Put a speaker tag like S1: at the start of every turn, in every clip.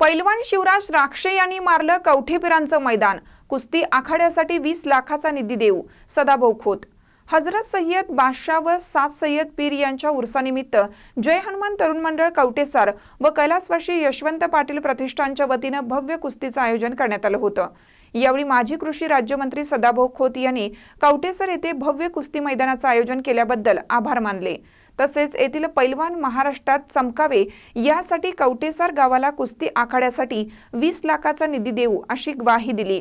S1: पैलवान शिवराज राक्षे यांनी मारलं कवठेपिरांचं मैदान. कुस्ती आखाड्यासाठी वीस लाखाचा निधी देऊ सदाभाऊ खोत हजरत सय्यद बादशाह व सात सय्यद पीर यांच्या उर्सानिमित्त जय हनुमान तरुण मंडळ कवटेसार व कैलासवाशी यशवंत पाटील प्रतिष्ठानच्या वतीनं भव्य कुस्तीचं आयोजन करण्यात आलं होतं. यावेळी माजी कृषी राज्यमंत्री सदाभाऊ खोत यांनी कवटेसर येथे भव्य कुस्ती मैदानाचं आयोजन केल्याबद्दल आभार मानले. तसेच येथील पैलवान महाराष्ट्रात चमकावे यासाठी कवटेसर गावाला कुस्ती आखाड्यासाठी वीस लाखाचा निधी देऊ अशी ग्वाही दिली.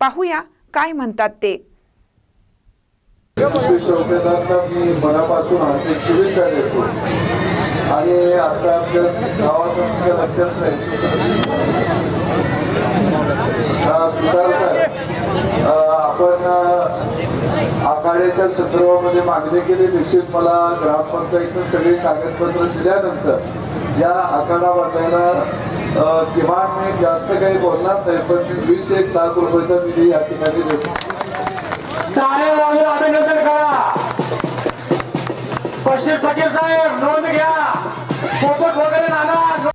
S1: पाहूया काय म्हणतात ते.
S2: मी मनापासून शुभेच्छा देतो. आणि आता आपल्या गावात तुमच्या लक्षात नाही. अं, साहेब आपण अं, आखाड्याच्या संदर्भामध्ये मागणी केली. निश्चित मला ग्रामपंचायतीनं सगळी कागदपत्र दिल्यानंतर या आखाडा बांधायला किमान मी जास्त काही बोलणार नाही पण वीस एक लाख रुपयाचा निधी या ठिकाणी देतो.
S3: अभिनंदन करा.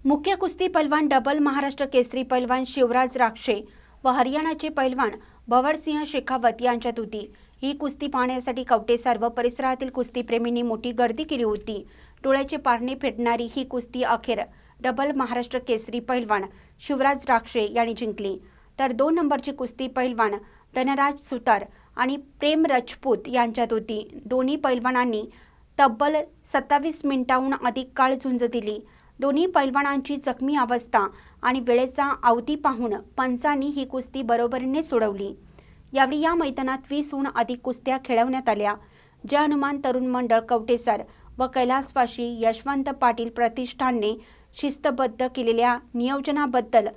S4: मुख्य कुस्ती पैलवान डबल महाराष्ट्र केसरी पैलवान शिवराज राक्षे व हरियाणाचे पैलवान भवरसिंह शेखावत यांच्यात होती ही कुस्ती पाहण्यासाठी कवटेसार व परिसरातील कुस्तीप्रेमींनी मोठी गर्दी केली होती. डोळ्याचे पारणे फेडणारी ही कुस्ती अखेर डबल महाराष्ट्र केसरी पैलवान शिवराज राक्षे यांनी जिंकली. तर दोन नंबरची कुस्ती पैलवान धनराज सुतार आणि प्रेम राजपूत यांच्यात होती. दोन्ही पैलवानांनी तब्बल सत्तावीस मिनिटाहून अधिक काळ झुंज दिली. दोन्ही पैलवानांची जखमी अवस्था आणि वेळेचा अवधी पाहून पंचांनी ही कुस्ती बरोबरीने सोडवली. यावेळी या मैदानात वीसहून अधिक कुस्त्या खेळवण्यात आल्या. ज्या हनुमान तरुण मंडळ कवटेसर व कैलासवाशी यशवंत पाटील प्रतिष्ठानने शिस्तबद्ध केलेल्या नियोजनाबद्दल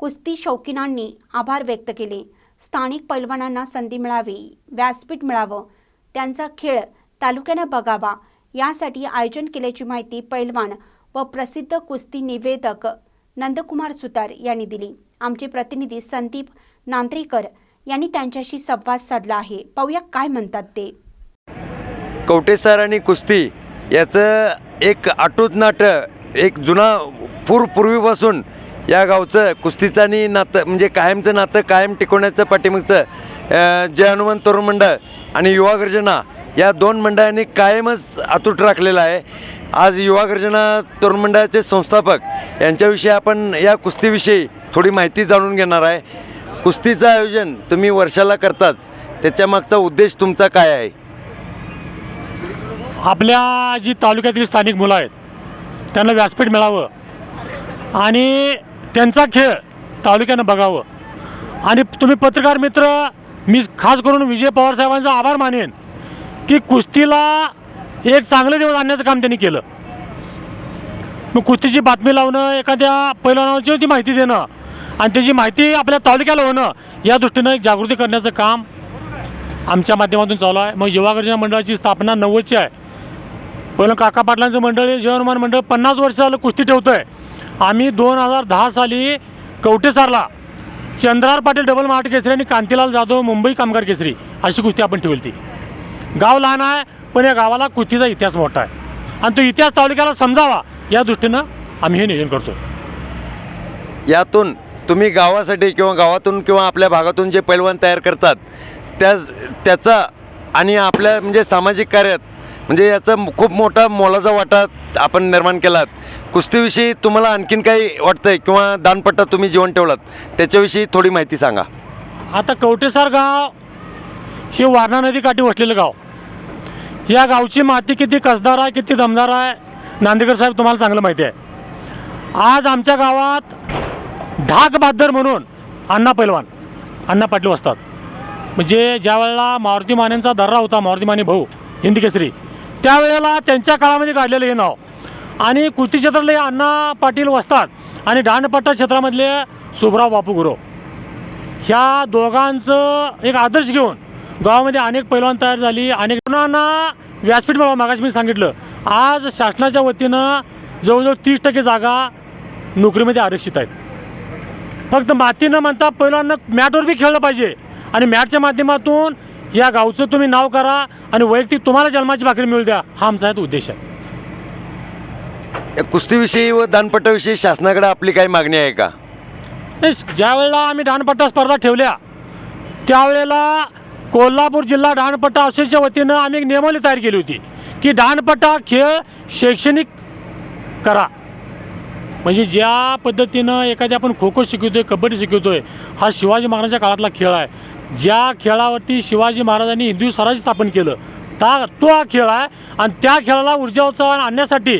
S4: कुस्ती शौकीनांनी आभार व्यक्त केले. स्थानिक पैलवानांना संधी मिळावी व्यासपीठ मिळावं त्यांचा खेळ तालुक्यानं बघावा यासाठी आयोजन केल्याची माहिती पैलवान व प्रसिद्ध कुस्ती निवेदक नंदकुमार सुतार यांनी दिली. आमचे प्रतिनिधी संदीप नांद्रेकर यांनी त्यांच्याशी संवाद साधला आहे. पाहूया काय म्हणतात ते.
S5: कवटेसार आणि कुस्ती याचं एक अटूट नाटक एक जुना पूर पूर्वीपासून या गावचं कुस्तीचं आणि नातं म्हणजे कायमचं नातं कायम टिकवण्याचं पाठीमागचं जय हनुमान तरुण मंडळ आणि युवा गर्जना या दोन मंडळांनी कायमच अतूट राखलेलं आहे. आज युवा गर्जना तरुण मंडळाचे संस्थापक यांच्याविषयी आपण या कुस्तीविषयी थोडी माहिती जाणून घेणार आहे. कुस्तीचं आयोजन तुम्ही वर्षाला करताच. त्याच्यामागचा उद्देश तुमचा काय आहे?
S3: आपल्या जी तालुक्यातील स्थानिक मुलं आहेत त्यांना व्यासपीठ मिळावं आणि त्यांचा खेळ तालुक्यानं बघावं. आणि तुम्ही पत्रकार मित्र मी खास करून विजय पवार साहेबांचा आभार मानेन की कुस्तीला एक चांगलं दिवस आणण्याचं काम त्यांनी केलं. मग कुस्तीची बातमी लावणं एखाद्या पैलवानाची ती माहिती देणं आणि त्याची माहिती आपल्या तालुक्याला होणं या दृष्टीनं एक जागृती करण्याचं काम आमच्या माध्यमातून चालू आहे. मग युवा गर्जना मंडळाची स्थापना नव्वदची आहे. पहिलं काका पाटलांचं मंडळ हे जीवनमान मंडळ पन्नास वर्ष झालं कुस्ती ठेवतं आहे आम्ही दोन हजार दहा साली कवटेसारला चंद्रार पाटील डबल महाराष्ट्र केसरी आणि कांतीलाल जाधव मुंबई कामगार केसरी अशी कुस्ती आपण ठेवली ती गाव लहान आहे पण या गावाला कुस्तीचा इतिहास मोठा आहे. आणि तो इतिहास तालुक्याला समजावा या दृष्टीनं आम्ही हे नियोजन करतो
S5: यातून तुम्ही गावासाठी किंवा गावातून किंवा आपल्या भागातून जे पैलवान तयार करतात त्या त्याचा आणि आपल्या म्हणजे सामाजिक कार्यात म्हणजे याचा खूप मोठा मोलाचा वाटा आपण निर्माण केलात. कुस्तीविषयी तुम्हाला आणखीन काही वाटतंय किंवा दानपट्टा तुम्ही जीवन ठेवलात त्याच्याविषयी थोडी माहिती सांगा.
S3: आता कवटेसार गाव हे वारणा नदी काठी वसलेलं गाव. या गावची माती किती कसदार आहे किती दमदार आहे नांदेकर साहेब तुम्हाला चांगलं माहिती आहे. आज आमच्या गावात ढाक बहादर म्हणून अण्णा पैलवान अण्णा पाटील असतात म्हणजे ज्या वेळेला मारुती मानेंचा दर्रा होता मारुती माने भाऊ हिंदी केसरी त्यावेळेला त्यांच्या काळामध्ये काढलेलं हे नाव. आणि कुस्ती क्षेत्रातले अण्णा पाटील वसतात आणि डहाणपट्टा क्षेत्रामधले सुभराव बापू गुरव. ह्या दोघांचं एक आदर्श घेऊन गावामध्ये अनेक पैलवान तयार झाली. अनेक जणांना व्यासपीठ मिळावं मागाशी मी सांगितलं. आज शासनाच्या वतीनं जवळजवळ तीस टक्के जागा नोकरीमध्ये आरक्षित आहेत. फक्त माती न म्हणता पैलवांना मॅटवर बी खेळलं पाहिजे. आणि मॅटच्या माध्यमातून या गावचं तुम्ही नाव करा आणि वैयक्तिक तुम्हाला जन्माची भाकरी मिळू द्या. हा आमचा उद्देश आहे.
S5: या कुस्तीविषयी व दानपट्टाविषयी शासनाकडे आपली काही मागणी आहे का?
S3: नाही ज्या वेळेला आम्ही दानपट्टा स्पर्धा ठेवल्या त्यावेळेला कोल्हापूर जिल्हा दानपट्टा असोसिएशनच्या वतीनं आम्ही एक नियमावली तयार केली होती की दानपट्टा खेळ शैक्षणिक करा. म्हणजे ज्या पद्धतीनं एखाद्या आपण खो खो शिकवतोय कबड्डी शिकवतोय हा शिवाजी महाराजांच्या काळातला खेळ आहे. ज्या खेळावरती शिवाजी महाराजांनी हिंदू स्वराज्य स्थापन केलं ता तो हा खेळ आहे आणि त्या खेळाला ऊर्जावत्सव आणण्यासाठी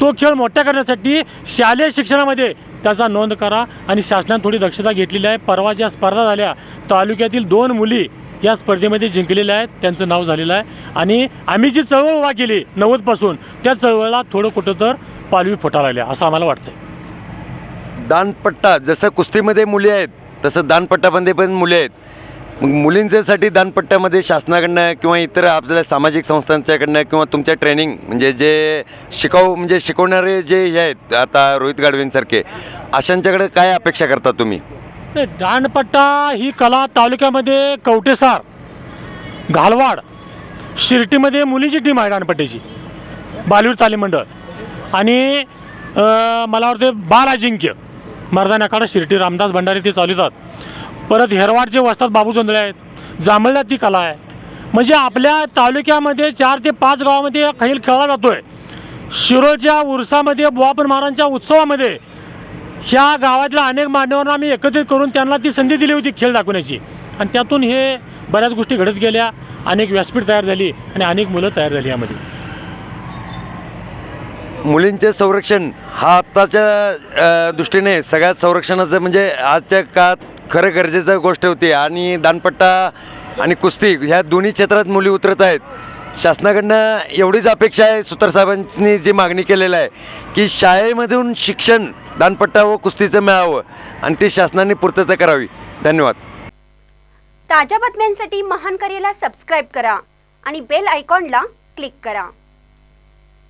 S3: तो खेळ मोठ्या करण्यासाठी शालेय शिक्षणामध्ये त्याचा नोंद करा आणि शासनाने थोडी दक्षता घेतलेली आहे. परवा ज्या स्पर्धा झाल्या तालुक्यातील दोन मुली या स्पर्धेमध्ये जिंकलेल्या आहेत त्यांचं नाव झालेलं आहे. आणि आम्ही जी चळवळ उभा केली नव्वदपासून त्या चळवळीला थोडं कुठं तर पालवी फुटा लागल्या असं आम्हाला वाटतं
S5: दानपट्टा जसं कुस्तीमध्ये मुली आहेत तसं दानपट्टामध्ये पण मुली आहेत. मग मुलींच्यासाठी दानपट्ट्यामध्ये शासनाकडनं किंवा इतर आपल्या सामाजिक संस्थांच्याकडनं किंवा तुमच्या ट्रेनिंग म्हणजे जे शिकाऊ म्हणजे शिकवणारे जे हे आहेत आता रोहित गाडवेंसारखे अशांच्याकडे काय अपेक्षा करता तुम्ही?
S3: नाही दांडपट्टा ही कला तालुक्यामध्ये कवटेसार घालवाड शिर्टीमध्ये मुलींची टीम आहे दांडपट्ट्याची बालवीर तालीम मंडळ. आणि मला वाटते बाल अजिंक्य मर्दान शिर्टी रामदास भंडारी ते चालवतात परत हेरवाडचे वस्तात बाबू जोंधळे आहेत जांभळ्यात ती कला आहे. म्हणजे आपल्या तालुक्यामध्ये चार ते पाच गावामध्ये हा खेळ खेळला जातो आहे शिरोळच्या उरसामध्ये बुवापन महाराजांच्या उत्सवामध्ये ह्या गावातल्या अनेक मान्यवरांना आम्ही एकत्रित करून त्यांना ती संधी दिली होती खेळ दाखवण्याची. आणि त्यातून हे बऱ्याच गोष्टी घडत गेल्या. अनेक व्यासपीठ तयार झाली आणि अनेक मुलं तयार झाली यामध्ये.
S5: मुलींचे संरक्षण हा आत्ताच्या दृष्टीने सगळ्यात संरक्षणाचं म्हणजे आजच्या काळात खरं गरजेचं गोष्ट होती. आणि दानपट्टा आणि कुस्ती ह्या दोन्ही क्षेत्रात मुली उतरत आहेत. शासनाकडनं एवढीच अपेक्षा आहे सुतारसाहेबांनी जी मागणी केलेलं आहे की शाळेमधून शिक्षण दानपट्टा व कुस्तीचं मिळावं आणि ती शासनाने पूर्तता करावी. धन्यवाद.
S4: ताज्या बातम्यांसाठी महान करेला सबस्क्राईब करा आणि बेल आयकॉनला क्लिक करा.